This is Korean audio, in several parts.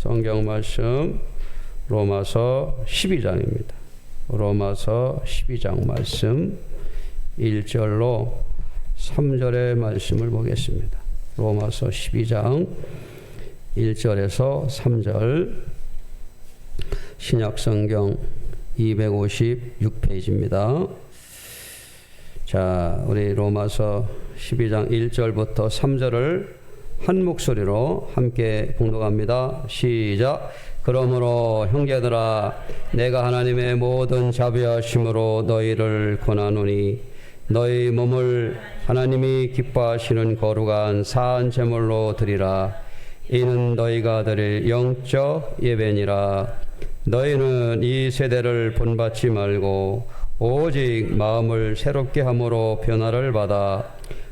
성경 말씀 로마서 12장입니다. 로마서 12장 말씀 1절로 3절의 말씀을 보겠습니다. 로마서 12장 1절에서 3절 신약 성경 256페이지입니다. 자, 우리 로마서 12장 1절부터 3절을 한 목소리로 함께 봉독합니다. 시작. 그러므로 형제들아 내가 하나님의 모든 자비하심으로 너희를 권하노니 너희 몸을 하나님이 기뻐하시는 거룩한 사한 제물로 드리라 이는 너희가 드릴 영적 예배니라 너희는 이 세대를 본받지 말고 오직 마음을 새롭게 함으로 변화를 받아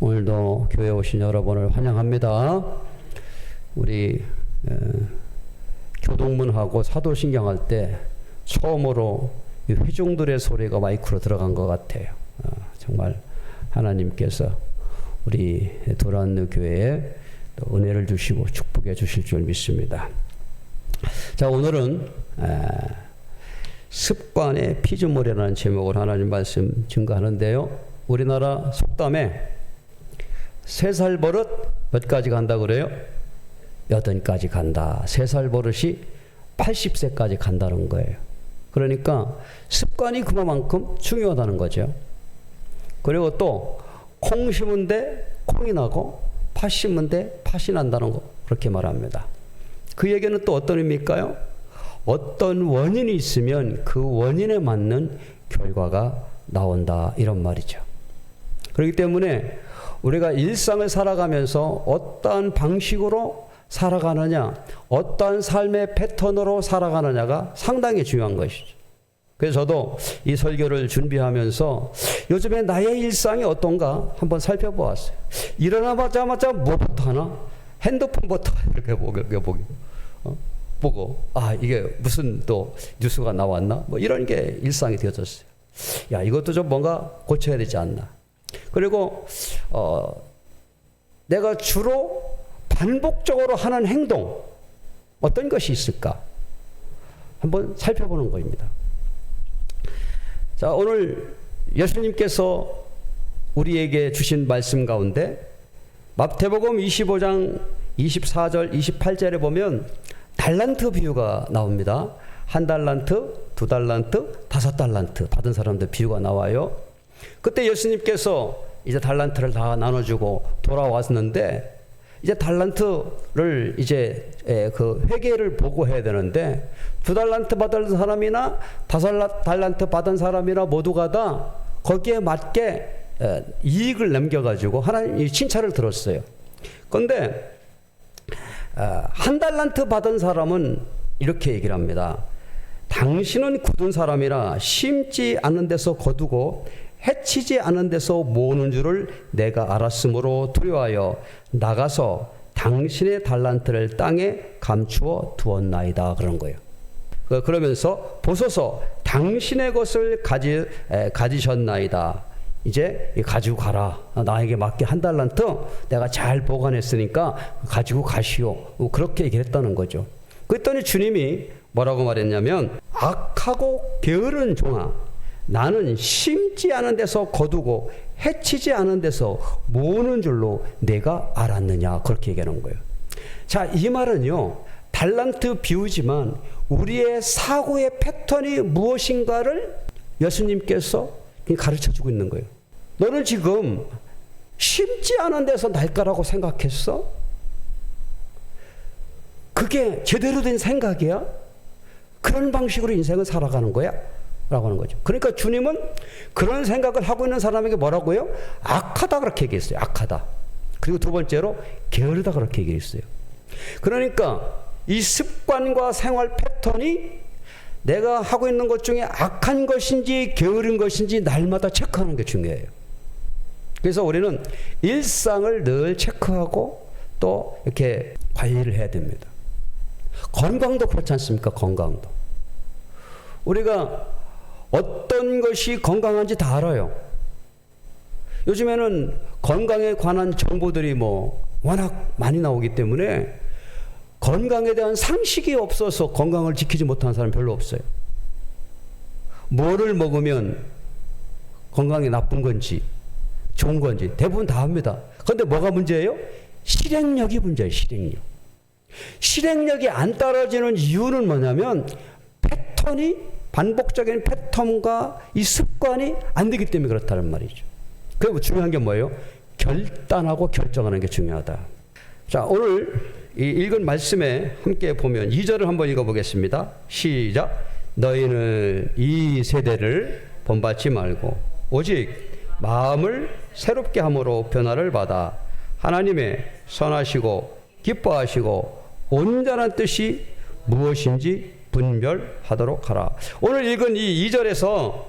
오늘도 교회 오신 여러분을 환영합니다. 우리 에, 교동문하고 사도신경 할 때 처음으로 회중들의 소리가 마이크로 들어간 것 같아요. 어, 정말 하나님께서 우리 도란느 교회에 은혜를 주시고 축복해 주실 줄 믿습니다. 자 오늘은 에, 습관의 피조물이라는 제목으로 하나님 말씀 증거하는데요. 우리나라 속담에 세 살 버릇 몇 가지 간다 그래요? 여든까지 간다. 세 살 버릇이 80세까지 간다는 거예요. 그러니까 습관이 그만큼 중요하다는 거죠. 그리고 또 콩 심은 데 콩이 나고 팥 심은 데 팥이 난다는 거 그렇게 말합니다. 그 얘기는 또 어떤 의미일까요? 어떤 원인이 있으면 그 원인에 맞는 결과가 나온다 이런 말이죠. 그렇기 때문에 우리가 일상을 살아가면서 어떠한 방식으로 살아가느냐, 어떠한 삶의 패턴으로 살아가느냐가 상당히 중요한 것이죠. 그래서 저도 이 설교를 준비하면서 요즘에 나의 일상이 어떤가 한번 살펴보았어요. 일어나자마자 뭐부터 하나? 핸드폰부터 이렇게 보게, 보게. 어? 보고, 아, 이게 무슨 또 뉴스가 나왔나? 뭐 이런 게 일상이 되어졌어요. 야, 이것도 좀 뭔가 고쳐야 되지 않나. 그리고, 어, 내가 주로 반복적으로 하는 행동, 어떤 것이 있을까? 한번 살펴보는 것입니다. 자, 오늘 예수님께서 우리에게 주신 말씀 가운데 마태복음 25장 24절, 28절에 보면 달란트 비유가 나옵니다. 한 달란트, 두 달란트, 다섯 달란트 받은 사람들 비유가 나와요. 그때 예수님께서 이제 달란트를 다 나눠주고 돌아왔는데 이제 달란트를 이제 그 회계를 보고 해야 되는데 두 달란트 받은 사람이나 다섯 달란트 받은 사람이나 모두가 다 거기에 맞게 이익을 남겨가지고 하나님 칭찬을 들었어요. 그런데 한 달란트 받은 사람은 이렇게 얘기를 합니다. 당신은 굳은 사람이라 심지 않은 데서 거두고 해치지 않은 데서 모으는 줄을 내가 알았으므로 두려워하여 나가서 당신의 달란트를 땅에 감추어 두었나이다 그런 거예요. 그, 그러면서 보소서 당신의 것을 가지 가지셨나이다. 이제 가지고 가라. 나에게 맞게 한 달란트 내가 잘 보관했으니까 가지고 가시오. 그렇게 얘기했다는 거죠. 그랬더니 주님이 뭐라고 말했냐면 악하고 게으른 종아 나는 심지 않은 데서 거두고 해치지 않은 데서 모으는 줄로 내가 알았느냐 그렇게 얘기하는 거예요. 자, 이 말은요. 달란트 비우지만 우리의 사고의 패턴이 무엇인가를 예수님께서 가르쳐 주고 있는 거예요. 너는 지금 심지 않은 데서 날 거라고 생각했어? 그게 제대로 된 생각이야? 그런 방식으로 인생을 살아가는 거야? 라고 하는 거죠. 그러니까 주님은 그런 생각을 하고 있는 사람에게 뭐라고요? 악하다 그렇게 얘기했어요. 악하다. 그리고 두 번째로 게으르다 그렇게 얘기했어요. 그러니까 이 습관과 생활 패턴이 내가 하고 있는 것 중에 악한 것인지 게으른 것인지 날마다 체크하는 게 중요해요. 그래서 우리는 일상을 늘 체크하고 또 이렇게 관리를 해야 됩니다. 건강도 그렇지 않습니까? 건강도. 우리가 어떤 것이 건강한지 다 알아요. 요즘에는 건강에 관한 정보들이 뭐 워낙 많이 나오기 때문에 건강에 대한 상식이 없어서 건강을 지키지 못하는 사람 별로 없어요. 뭐를 먹으면 건강에 나쁜 건지 좋은 건지 대부분 다 합니다. 그런데 뭐가 문제예요? 실행력이 문제예요, 실행력. 실행력이 안 떨어지는 이유는 뭐냐면 패턴이 반복적인 패턴과 이 습관이 안 되기 때문에 그렇다는 말이죠. 그리고 중요한 게 뭐예요? 결단하고 결정하는 게 중요하다. 자, 오늘 이 읽은 말씀에 함께 보면 2절을 한번 읽어보겠습니다. 시작. 너희는 이 세대를 본받지 말고 오직 마음을 새롭게 함으로 변화를 받아 하나님의 선하시고 기뻐하시고 온전한 뜻이 무엇인지 분별하도록 하라. 오늘 읽은 이 2절에서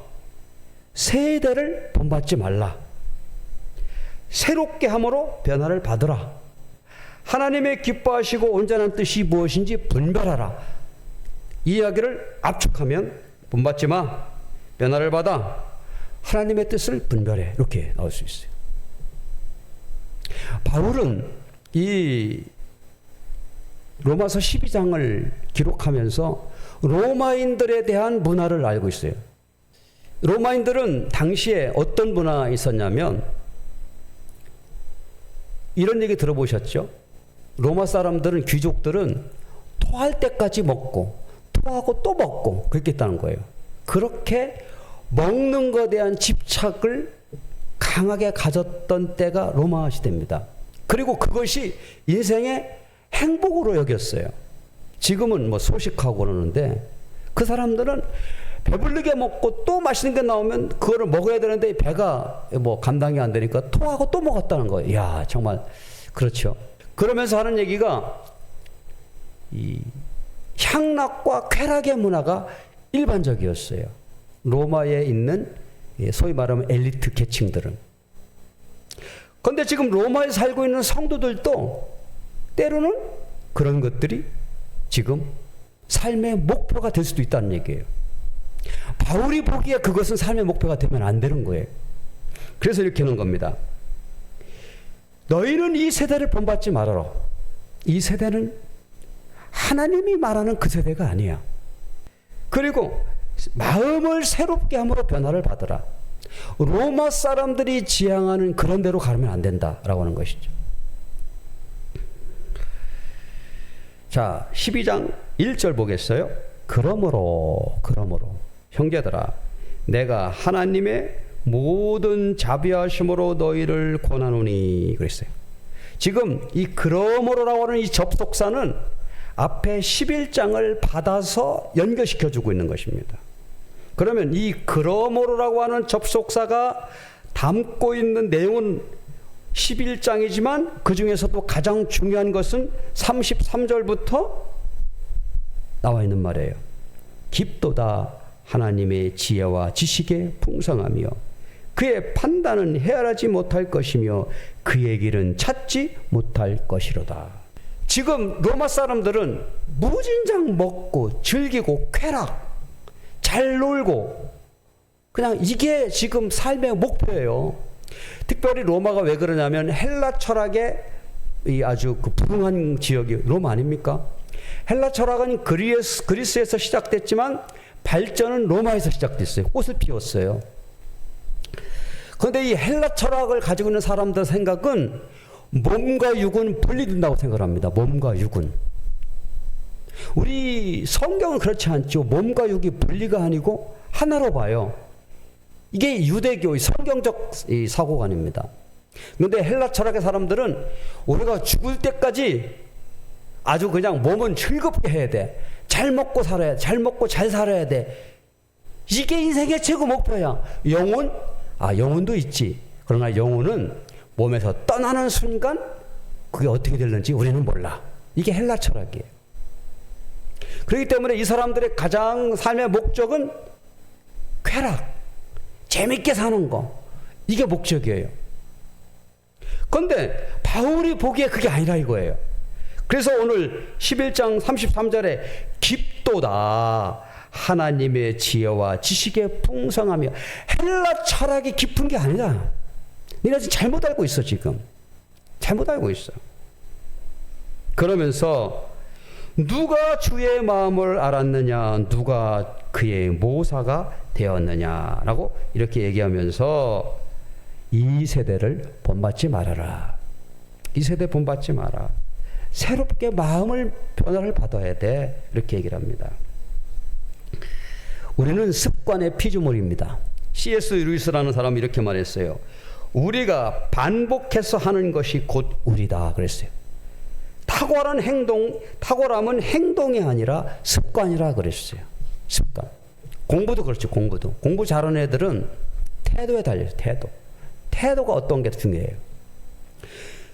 세대를 본받지 말라. 새롭게 함으로 변화를 받으라. 하나님의 기뻐하시고 온전한 뜻이 무엇인지 분별하라. 이 이야기를 압축하면 본받지 마. 변화를 받아. 하나님의 뜻을 분별해. 이렇게 나올 수 있어요. 바울은 이 로마서 12장을 기록하면서 로마인들에 대한 문화를 알고 있어요. 로마인들은 당시에 어떤 문화가 있었냐면 이런 얘기 들어보셨죠? 로마 사람들은 귀족들은 토할 때까지 먹고 토하고 또 먹고 그렇게 했다는 거예요. 그렇게 먹는 것에 대한 집착을 강하게 가졌던 때가 로마 시대입니다. 그리고 그것이 인생의 행복으로 여겼어요. 지금은 뭐 소식하고 그러는데 그 사람들은 배불리게 먹고 또 맛있는 게 나오면 그거를 먹어야 되는데 배가 뭐 감당이 안 되니까 토하고 또 먹었다는 거예요. 야 정말 그렇죠. 그러면서 하는 얘기가 이 향락과 쾌락의 문화가 일반적이었어요. 로마에 있는 예, 소위 말하면 엘리트 계층들은. 그런데 지금 로마에 살고 있는 성도들도 때로는 그런 것들이 지금 삶의 목표가 될 수도 있다는 얘기예요. 바울이 보기에 그것은 삶의 목표가 되면 안 되는 거예요. 그래서 이렇게 하는 겁니다. 너희는 이 세대를 본받지 말아라. 이 세대는 하나님이 말하는 그 세대가 아니야. 그리고 마음을 새롭게 함으로 변화를 받으라. 로마 사람들이 지향하는 그런 대로 가면 안 된다라고 하는 것이죠. 자, 12장 1절 보겠어요? 그러므로, 그러므로, 형제들아, 내가 하나님의 모든 자비하심으로 너희를 권하노니 그랬어요. 지금 이 그러므로라고 하는 이 접속사는 앞에 11장을 받아서 연결시켜 주고 있는 것입니다. 그러면 이 그러므로라고 하는 접속사가 담고 있는 내용은 11장이지만 그 중에서도 가장 중요한 것은 33절부터 나와 있는 말이에요. 깊도다 하나님의 지혜와 지식의 풍성하며 그의 판단은 헤아하지 못할 것이며 그의 길은 찾지 못할 것이로다. 지금 로마 사람들은 무진장 먹고 즐기고 쾌락, 잘 놀고 그냥 이게 지금 삶의 목표예요. 특별히 로마가 왜 그러냐면 헬라 철학의 이 아주 그 부흥한 지역이 로마 아닙니까? 헬라 철학은 그리스, 그리스에서 시작됐지만 발전은 로마에서 시작됐어요. 꽃을 피웠어요. 그런데 이 헬라 철학을 가지고 있는 사람들 생각은 몸과 육은 분리된다고 생각합니다. 몸과 육은. 우리 성경은 그렇지 않죠. 몸과 육이 분리가 아니고 하나로 봐요. 이게 유대교의 성경적 사고관입니다. 그런데 헬라 철학의 사람들은 우리가 죽을 때까지 아주 그냥 몸은 즐겁게 해야 돼. 잘 먹고 살아야 돼. 잘 먹고 잘 살아야 돼. 이게 인생의 최고 목표야. 영혼? 아, 영혼도 있지. 그러나 영혼은 몸에서 떠나는 순간 그게 어떻게 될는지 우리는 몰라. 이게 헬라 철학이에요. 그렇기 때문에 이 사람들의 가장 삶의 목적은 쾌락, 재밌게 사는 거. 이게 목적이에요. 그런데 바울이 보기에 그게 아니라 이거예요. 그래서 오늘 11장 33절에 깊도다. 하나님의 지혜와 지식의 풍성하며 헬라 철학이 깊은 게 아니라 니네 지금 잘못 알고 있어 지금 잘못 알고 있어 그러면서 누가 주의 마음을 알았느냐 누가 그의 모사가 되었느냐라고 이렇게 얘기하면서 이 세대를 본받지 말아라 이 세대 본받지 마라 새롭게 마음을 변화를 받아야 돼 이렇게 얘기를 합니다 우리는 습관의 피조물입니다. C.S. 루이스라는 사람이 이렇게 말했어요. 우리가 반복해서 하는 것이 곧 우리다 그랬어요. 탁월한 행동, 탁월함은 행동이 아니라 습관이라 그랬어요. 습관. 공부도 그렇죠. 공부도. 공부 잘하는 애들은 태도에 달려요. 태도. 태도가 어떤 게 중요해요.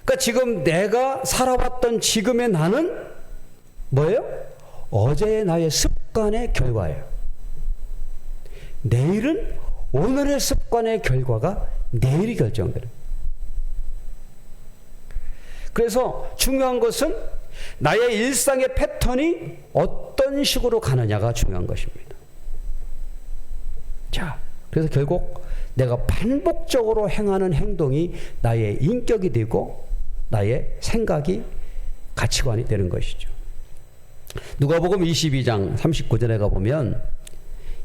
그러니까 지금 내가 살아왔던 지금의 나는 뭐예요? 어제의 나의 습관의 결과예요. 내일은 오늘의 습관의 결과가 내일이 결정돼요. 그래서 중요한 것은 나의 일상의 패턴이 어떤 식으로 가느냐가 중요한 것입니다. 자, 그래서 결국 내가 반복적으로 행하는 행동이 나의 인격이 되고 나의 생각이 가치관이 되는 것이죠. 누가복음 22장 39절에 가 보면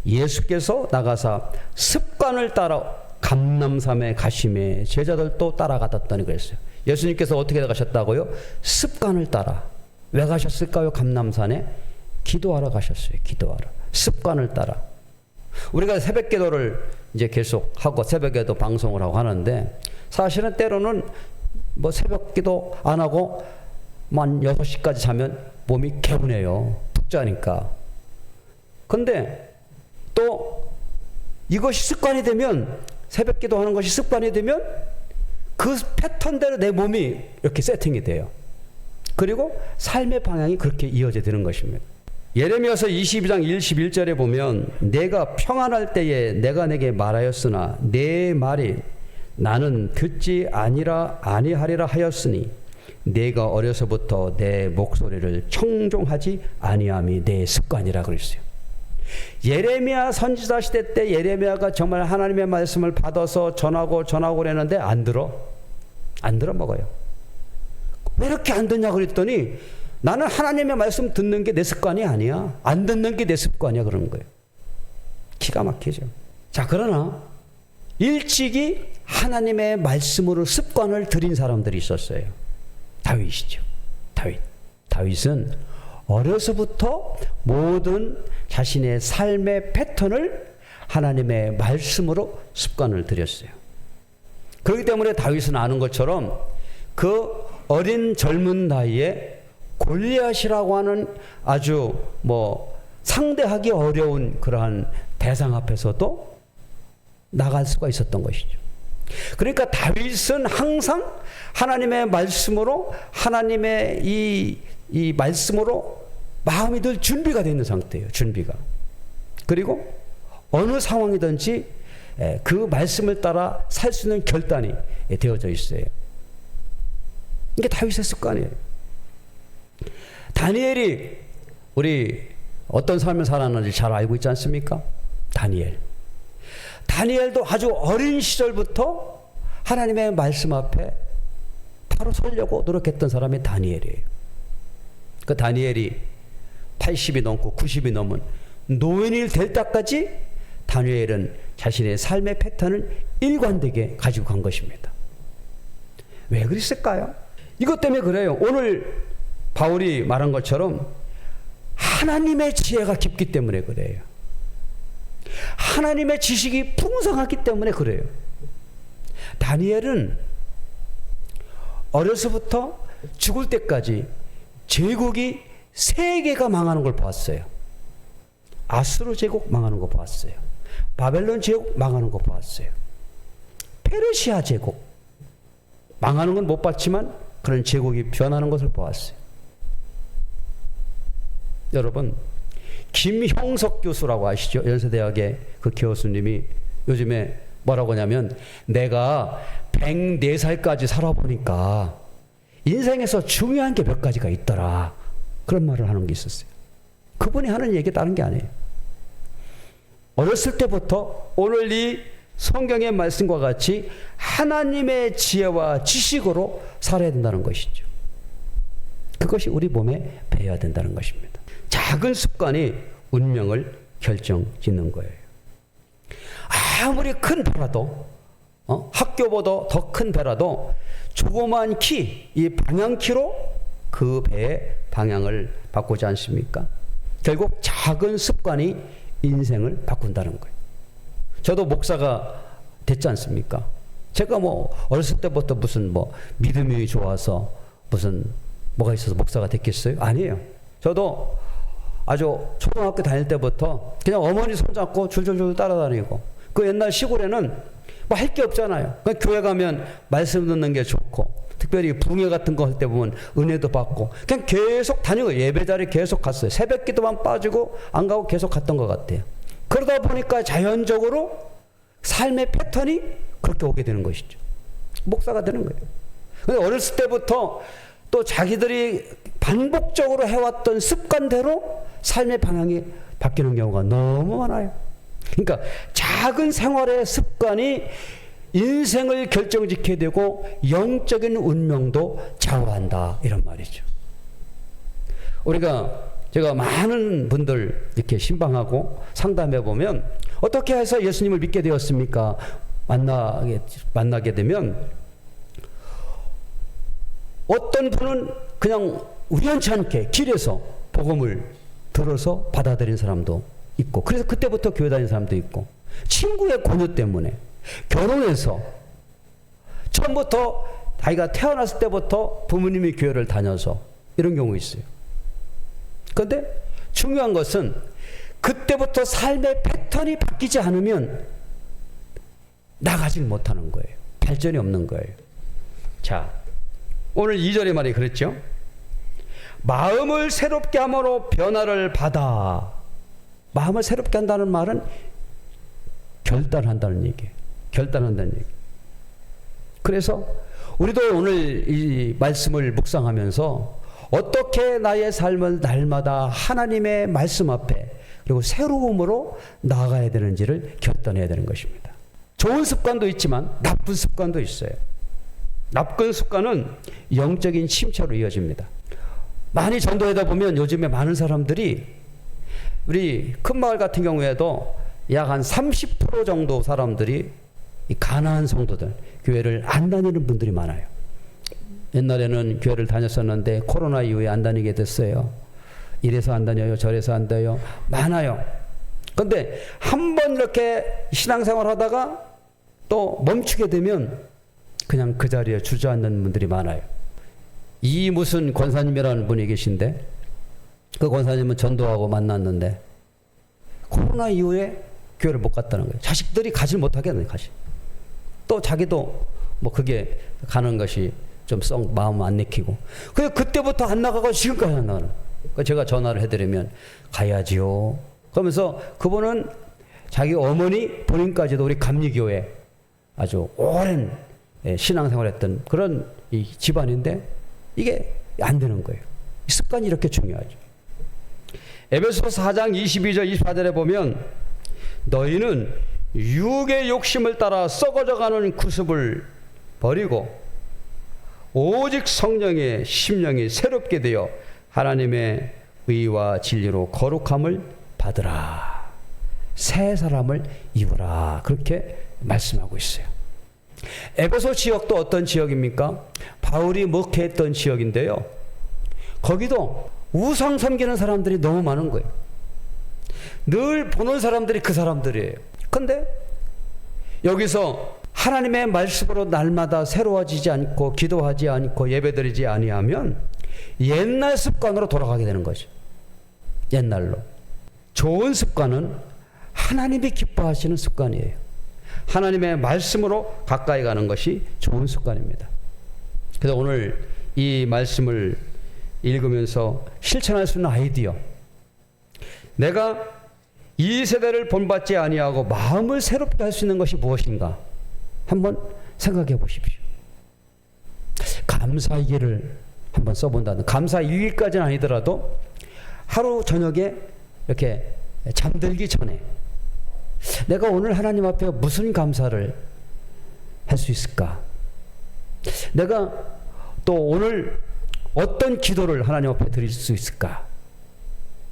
예수께서 나가사 습관을 따라 감남산에 가심에 제자들도 따라갔다더니 그랬어요. 예수님께서 어떻게 가셨다고요? 습관을 따라. 왜 가셨을까요? 감남산에 기도하러 가셨어요. 기도하러. 습관을 따라. 우리가 새벽 기도를 이제 계속 하고 새벽에도 방송을 하고 하는데 사실은 때로는 뭐 새벽 기도 안 하고 만 6시까지 자면 몸이 개운해요. 푹 자니까. 근데 또 이것이 습관이 되면 새벽 기도하는 것이 습관이 되면 그 패턴대로 내 몸이 이렇게 세팅이 돼요. 그리고 삶의 방향이 그렇게 이어져 되는 것입니다. 예레미야서 22장 21절에 보면 내가 평안할 때에 내가 내게 말하였으나 내 말이 나는 듣지 아니라 아니하리라 하였으니 내가 어려서부터 내 목소리를 청종하지 아니함이 내 습관이라 그랬어요. 예레미야 선지자 시대 때 예레미야가 정말 하나님의 말씀을 받아서 전하고 전하고 그랬는데 안 들어. 안 들어 먹어요. 왜 이렇게 안 듣냐 그랬더니 나는 하나님의 말씀 듣는 게 내 습관이 아니야. 안 듣는 게 내 습관이야 그러는 거예요. 기가 막히죠. 자, 그러나 일찍이 하나님의 말씀으로 습관을 들인 사람들이 있었어요. 다윗이죠. 다윗. 다윗은 어려서부터 모든 자신의 삶의 패턴을 하나님의 말씀으로 습관을 들였어요. 그렇기 때문에 다윗은 아는 것처럼 그 어린 젊은 나이에 골리앗이라고 하는 아주 뭐 상대하기 어려운 그러한 대상 앞에서도 나갈 수가 있었던 것이죠. 그러니까 다윗은 항상 하나님의 말씀으로 하나님의 이, 이 말씀으로 마음이 늘 준비가 되어 있는 상태예요. 준비가. 그리고 어느 상황이든지 그 말씀을 따라 살 수 있는 결단이 되어져 있어요. 이게 다윗의 습관이에요. 다니엘이 우리 어떤 삶을 살았는지 잘 알고 있지 않습니까? 다니엘. 다니엘도 아주 어린 시절부터 하나님의 말씀 앞에 바로 서려고 노력했던 사람이 다니엘이에요. 그 다니엘이 80이 넘고 90이 넘은 노인이 될 때까지 다니엘은 자신의 삶의 패턴을 일관되게 가지고 간 것입니다. 왜 그랬을까요? 이것 때문에 그래요. 오늘 바울이 말한 것처럼 하나님의 지혜가 깊기 때문에 그래요. 하나님의 지식이 풍성하기 때문에 그래요. 다니엘은 어려서부터 죽을 때까지 제국이 세 개가 망하는 걸 봤어요. 아수르 제국 망하는 거 봤어요. 바벨론 제국 망하는 거 봤어요. 페르시아 제국 망하는 건 못 봤지만 그런 제국이 변하는 것을 보았어요. 여러분, 김형석 교수라고 아시죠? 연세대학의 그 교수님이 요즘에 뭐라고 하냐면 내가 104살까지 살아보니까 인생에서 중요한 게 몇 가지가 있더라. 그런 말을 하는 게 있었어요. 그분이 하는 얘기 다른 게 아니에요. 어렸을 때부터 오늘 이 성경의 말씀과 같이 하나님의 지혜와 지식으로 살아야 된다는 것이죠. 그것이 우리 몸에 배어야 된다는 것입니다. 작은 습관이 운명을 결정 짓는 거예요. 아무리 큰 배라도 어? 학교보다 더 큰 배라도 조그만 키, 이 방향키로 그 배의 방향을 바꾸지 않습니까? 결국 작은 습관이 인생을 바꾼다는 거예요. 저도 목사가 됐지 않습니까? 제가 뭐 어렸을 때부터 무슨 뭐 믿음이 좋아서 무슨 뭐가 있어서 목사가 됐겠어요? 아니에요. 저도 아주 초등학교 다닐 때부터 그냥 어머니 손잡고 줄줄줄 따라다니고 그 옛날 시골에는 뭐 할 게 없잖아요. 그 교회 가면 말씀 듣는 게 좋고 특별히 붕괴 같은 거 할 때 보면 은혜도 받고 그냥 계속 다니고 예배 자리 계속 갔어요. 새벽 기도만 빠지고 안 가고 계속 갔던 것 같아요. 그러다 보니까 자연적으로 삶의 패턴이 그렇게 오게 되는 것이죠. 목사가 되는 거예요. 근데 어렸을 때부터 또 자기들이 반복적으로 해왔던 습관대로 삶의 방향이 바뀌는 경우가 너무 많아요. 그러니까 작은 생활의 습관이 인생을 결정짓게 되고 영적인 운명도 좌우한다 이런 말이죠. 우리가 제가 많은 분들 이렇게 신방하고 상담해 보면 어떻게 해서 예수님을 믿게 되었습니까? 만나게 만나게 되면 어떤 분은 그냥 우연치 않게 길에서 복음을 들어서 받아들인 사람도 있고 그래서 그때부터 교회 다니는 사람도 있고 친구의 권유 때문에 결혼해서 처음부터 자기가 태어났을 때부터 부모님이 교회를 다녀서 이런 경우 있어요. 그런데 중요한 것은 그때부터 삶의 패턴이 바뀌지 않으면 나가질 못하는 거예요. 발전이 없는 거예요. 자, 오늘 2절의 말이 그랬죠? 마음을 새롭게 함으로 변화를 받아. 마음을 새롭게 한다는 말은 결단한다는 얘기예요. 결단한다는 얘기. 그래서 우리도 오늘 이 말씀을 묵상하면서 어떻게 나의 삶을 날마다 하나님의 말씀 앞에 그리고 새로움으로 나아가야 되는지를 결단해야 되는 것입니다. 좋은 습관도 있지만 나쁜 습관도 있어요. 나쁜 습관은 영적인 침체로 이어집니다. 많이 전도하다 보면 요즘에 많은 사람들이 우리 큰 마을 같은 경우에도 약 한 30% 정도 사람들이 가난한 성도들 교회를 안 다니는 분들이 많아요. 옛날에는 교회를 다녔었는데 코로나 이후에 안 다니게 됐어요. 이래서 안 다녀요, 저래서 안 다녀요. 많아요. 근데 한 번 이렇게 신앙생활 하다가 또 멈추게 되면 그냥 그 자리에 주저앉는 분들이 많아요. 이 무슨 권사님이라는 분이 계신데 그 권사님은 전도하고 만났는데 코로나 이후에 교회를 못 갔다는 거예요. 자식들이 가지 못하게 하는 가시. 또 자기도 뭐 그게 가는 것이 좀 썩 마음 안 내키고. 그 그때부터 안 나가고 지금까지 안 나가는. 그 제가 전화를 해드리면 가야지요. 그러면서 그분은 자기 어머니 본인까지도 우리 감리교회 아주 오랜 예, 신앙생활했던 그런 이 집안인데 이게 안 되는 거예요. 습관이 이렇게 중요하죠. 에베소 4장 22절 24절에 보면 너희는 육의 욕심을 따라 썩어져가는 구습을 버리고 오직 성령의 심령이 새롭게 되어 하나님의 의와 진리로 거룩함을 받으라. 새 사람을 입으라. 그렇게 말씀하고 있어요. 에베소 지역도 어떤 지역입니까? 바울이 목회했던 지역인데요. 거기도 우상 섬기는 사람들이 너무 많은 거예요. 늘 보는 사람들이 그 사람들이에요. 근데 여기서 하나님의 말씀으로 날마다 새로워지지 않고 기도하지 않고 예배드리지 아니하면 옛날 습관으로 돌아가게 되는 거죠. 옛날로. 좋은 습관은 하나님이 기뻐하시는 습관이에요. 하나님의 말씀으로 가까이 가는 것이 좋은 습관입니다. 그래서 오늘 이 말씀을 읽으면서 실천할 수 있는 아이디어. 내가 이 세대를 본받지 아니하고 마음을 새롭게 할 수 있는 것이 무엇인가? 한번 생각해 보십시오. 감사일기를 한번 써본다는 감사일기까지는 아니더라도 하루 저녁에 이렇게 잠들기 전에 내가 오늘 하나님 앞에 무슨 감사를 할 수 있을까? 내가 또 오늘 어떤 기도를 하나님 앞에 드릴 수 있을까?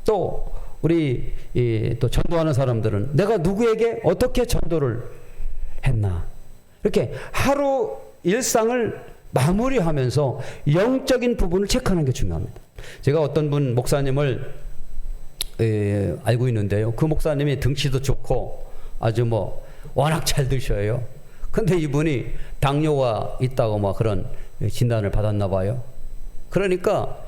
또 우리 또 전도하는 사람들은 내가 누구에게 어떻게 전도를 했나? 이렇게 하루 일상을 마무리하면서 영적인 부분을 체크하는 게 중요합니다. 제가 어떤 분 목사님을 에, 알고 있는데요. 그 목사님이 등치도 좋고 아주 뭐 워낙 잘 드셔요. 근데 이분이 당뇨가 있다고 막 그런 진단을 받았나 봐요. 그러니까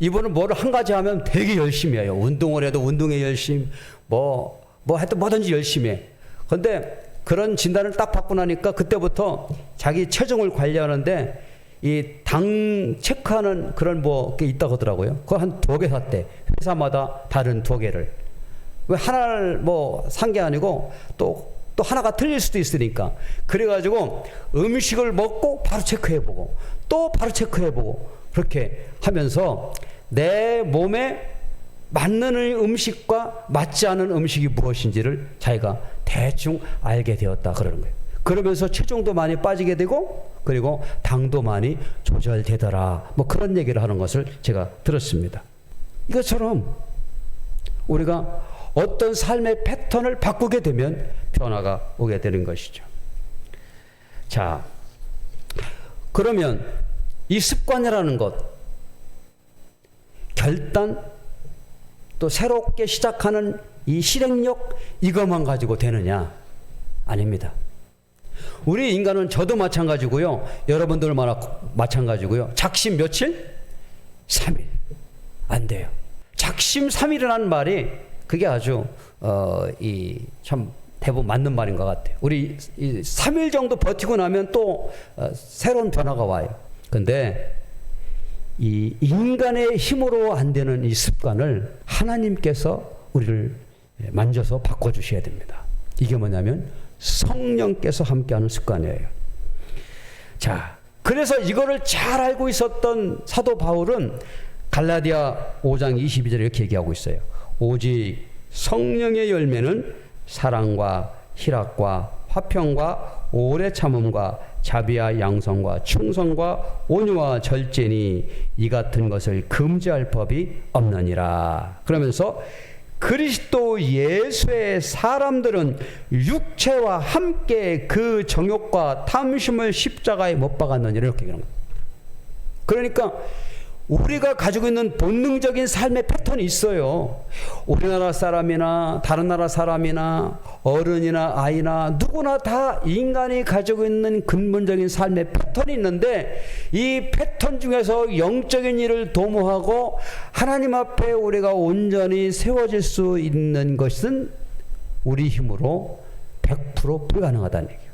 이분은 뭐를 한 가지 하면 되게 열심히 해요. 운동을 해도 운동에 열심, 뭐, 뭐 하여튼 뭐든지 열심히 해. 근데 그런 진단을 딱 받고 나니까 그때부터 자기 체중을 관리하는데 이 당 체크하는 그런 뭐 게 있다고 하더라고요. 그거 한 두 개 샀대. 회사마다 다른 두 개를. 왜 하나를 뭐 산 게 아니고 또, 또 하나가 틀릴 수도 있으니까. 그래가지고 음식을 먹고 바로 체크해보고 또 바로 체크해보고 그렇게 하면서 내 몸에 맞는 음식과 맞지 않은 음식이 무엇인지를 자기가 대충 알게 되었다 그러는 거예요. 그러면서 체중도 많이 빠지게 되고 그리고 당도 많이 조절되더라. 뭐 그런 얘기를 하는 것을 제가 들었습니다. 이것처럼 우리가 어떤 삶의 패턴을 바꾸게 되면 변화가 오게 되는 것이죠. 자, 그러면 이 습관이라는 것, 결단, 또 새롭게 시작하는 이 실행력, 이것만 가지고 되느냐? 아닙니다. 우리 인간은 저도 마찬가지고요. 여러분들 마찬가지고요. 작심 며칠? 3일. 안 돼요. 작심 3일이라는 말이 그게 아주 어, 이 참 대부분 맞는 말인 것 같아요. 우리 이 3일 정도 버티고 나면 또 어, 새로운 변화가 와요. 근데 이 인간의 힘으로 안 되는 이 습관을 하나님께서 우리를 만져서 바꿔주셔야 됩니다. 이게 뭐냐면 성령께서 함께하는 습관이에요. 자, 그래서 이거를 잘 알고 있었던 사도 바울은 갈라디아 5장 22절에 이렇게 얘기하고 있어요. 오직 성령의 열매는 사랑과 희락과 화평과 오래 참음과 자비와 양성과 충성과 온유와 절제니 이 같은 것을 금지할 법이 없느니라. 그러면서 그리스도 예수의 사람들은 육체와 함께 그 정욕과 탐심을 십자가에 못 박았느니라 이렇게 얘기하는 거예요. 그러니까 우리가 가지고 있는 본능적인 삶의 패턴이 있어요. 우리나라 사람이나 다른 나라 사람이나 어른이나 아이나 누구나 다 인간이 가지고 있는 근본적인 삶의 패턴이 있는데 이 패턴 중에서 영적인 일을 도모하고 하나님 앞에 우리가 온전히 세워질 수 있는 것은 우리 힘으로 100% 불가능하다는 얘기예요.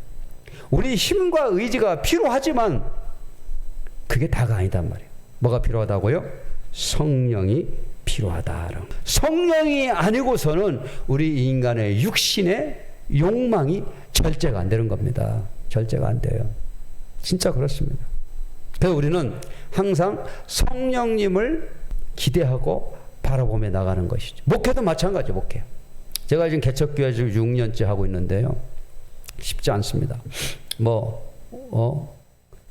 우리 힘과 의지가 필요하지만 그게 다가 아니단 말이에요. 뭐가 필요하다고요? 성령이 필요하다. 성령이 아니고서는 우리 인간의 육신의 욕망이 절제가 안 되는 겁니다. 절제가 안 돼요. 진짜 그렇습니다. 그래서 우리는 항상 성령님을 기대하고 바라보며 나가는 것이죠. 목회도 마찬가지 목회. 제가 지금 개척교회 지금 6년째 하고 있는데요. 쉽지 않습니다. 뭐, 어,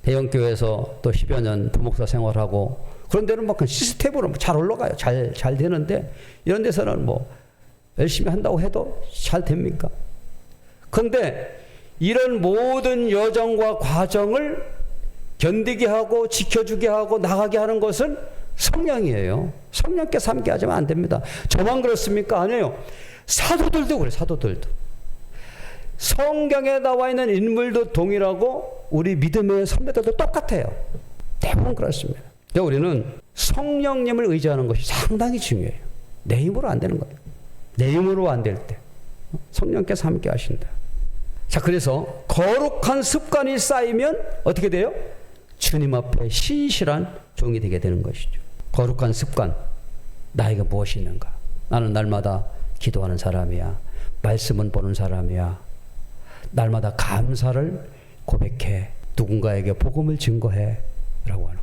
대형교회에서 또 10여 년 부목사 생활하고 그런 데는 막 시스템으로 잘 올라가요. 잘, 잘 되는데 이런 데서는 뭐 열심히 한다고 해도 잘 됩니까? 근데 이런 모든 여정과 과정을 견디게 하고 지켜주게 하고 나가게 하는 것은 성령이에요. 성령께서 함께 하지면 안 됩니다. 저만 그렇습니까? 아니에요. 사도들도 그래, 사도들도. 성경에 나와 있는 인물도 동일하고 우리 믿음의 선배들도 똑같아요. 대부분 그렇습니다. 우리는 성령님을 의지하는 것이 상당히 중요해요. 내 힘으로 안 되는 거예요. 내 힘으로 안 될 때. 성령께서 함께 하신다. 자, 그래서 거룩한 습관이 쌓이면 어떻게 돼요? 주님 앞에 신실한 종이 되게 되는 것이죠. 거룩한 습관. 나에게 무엇이 있는가? 나는 날마다 기도하는 사람이야. 말씀은 보는 사람이야. 날마다 감사를 고백해. 누군가에게 복음을 증거해. 라고 하는.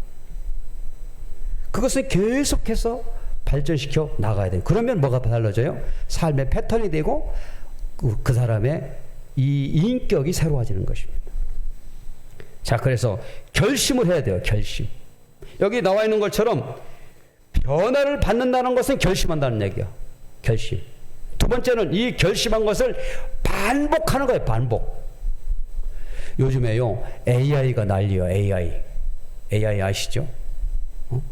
그것을 계속해서 발전시켜 나가야 돼요. 그러면 뭐가 달라져요? 삶의 패턴이 되고 그, 그 사람의 이 인격이 새로워지는 것입니다. 자, 그래서 결심을 해야 돼요. 결심. 여기 나와 있는 것처럼 변화를 받는다는 것은 결심한다는 얘기야. 결심. 두 번째는 이 결심한 것을 반복하는 거예요. 반복. 요즘에요. AI가 난리요. AI. AI 아시죠? 어?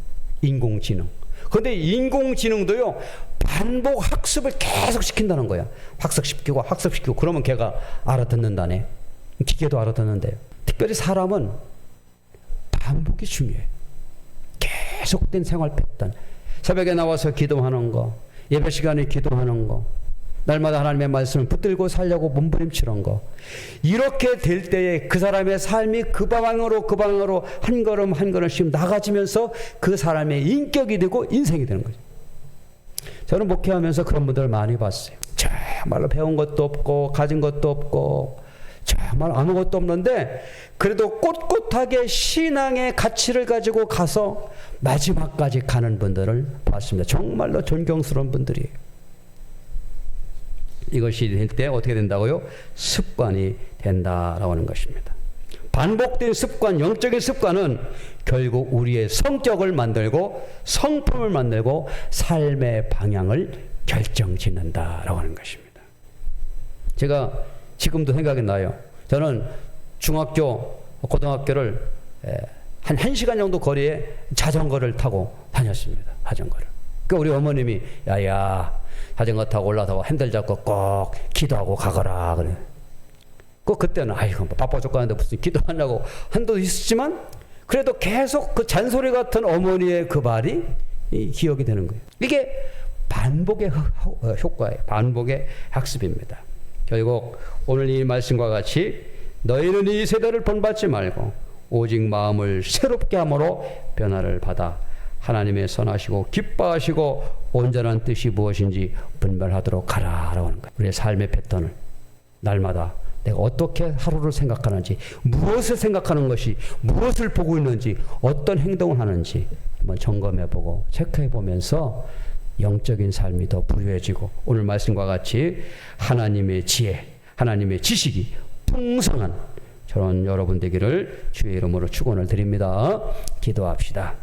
인공지능. 근데 인공지능도요. 반복 학습을 계속 시킨다는 거야. 학습시키고 학습시키고 그러면 걔가 알아듣는다네. 기계도 알아듣는데요. 특별히 사람은 반복이 중요해. 계속된 생활 패턴. 새벽에 나와서 기도하는 거, 예배 시간에 기도하는 거, 날마다 하나님의 말씀을 붙들고 살려고 몸부림치는 거. 이렇게 될 때에 그 사람의 삶이 그 방향으로 그 방향으로 한 걸음 한 걸음씩 나가지면서 그 사람의 인격이 되고 인생이 되는 거죠. 저는 목회하면서 그런 분들을 많이 봤어요. 정말로 배운 것도 없고 가진 것도 없고 정말 아무것도 없는데 그래도 꼿꼿하게 신앙의 가치를 가지고 가서 마지막까지 가는 분들을 봤습니다. 정말로 존경스러운 분들이에요. 이것이 될 때 어떻게 된다고요? 습관이 된다라고 하는 것입니다. 반복된 습관, 영적인 습관은 결국 우리의 성격을 만들고 성품을 만들고 삶의 방향을 결정 짓는다라고 하는 것입니다. 제가 지금도 생각이 나요. 저는 중학교, 고등학교를 한 1시간 정도 거리에 자전거를 타고 다녔습니다. 자전거를. 그 우리 어머님이 야야 자전거 타고 올라서 핸들 잡고 꼭 기도하고 가거라 그래. 그 그때는 아이고 뭐 바빠 죽겠는데 무슨 기도하냐고 한도 있었지만 그래도 계속 그 잔소리 같은 어머니의 그 말이 기억이 되는 거예요. 이게 반복의 효과예요. 반복의 학습입니다. 결국 오늘 이 말씀과 같이 너희는 이 세대를 본받지 말고 오직 마음을 새롭게 함으로 변화를 받아 하나님의 선하시고 기뻐하시고 온전한 뜻이 무엇인지 분별하도록 하라라고 하는 거예요. 우리의 삶의 패턴을 날마다 내가 어떻게 하루를 생각하는지, 무엇을 생각하는 것이, 무엇을 보고 있는지, 어떤 행동을 하는지 한번 점검해 보고 체크해 보면서 영적인 삶이 더 부유해지고 오늘 말씀과 같이 하나님의 지혜, 하나님의 지식이 풍성한 저런 여러분 되기를 주의 이름으로 축원을 드립니다. 기도합시다.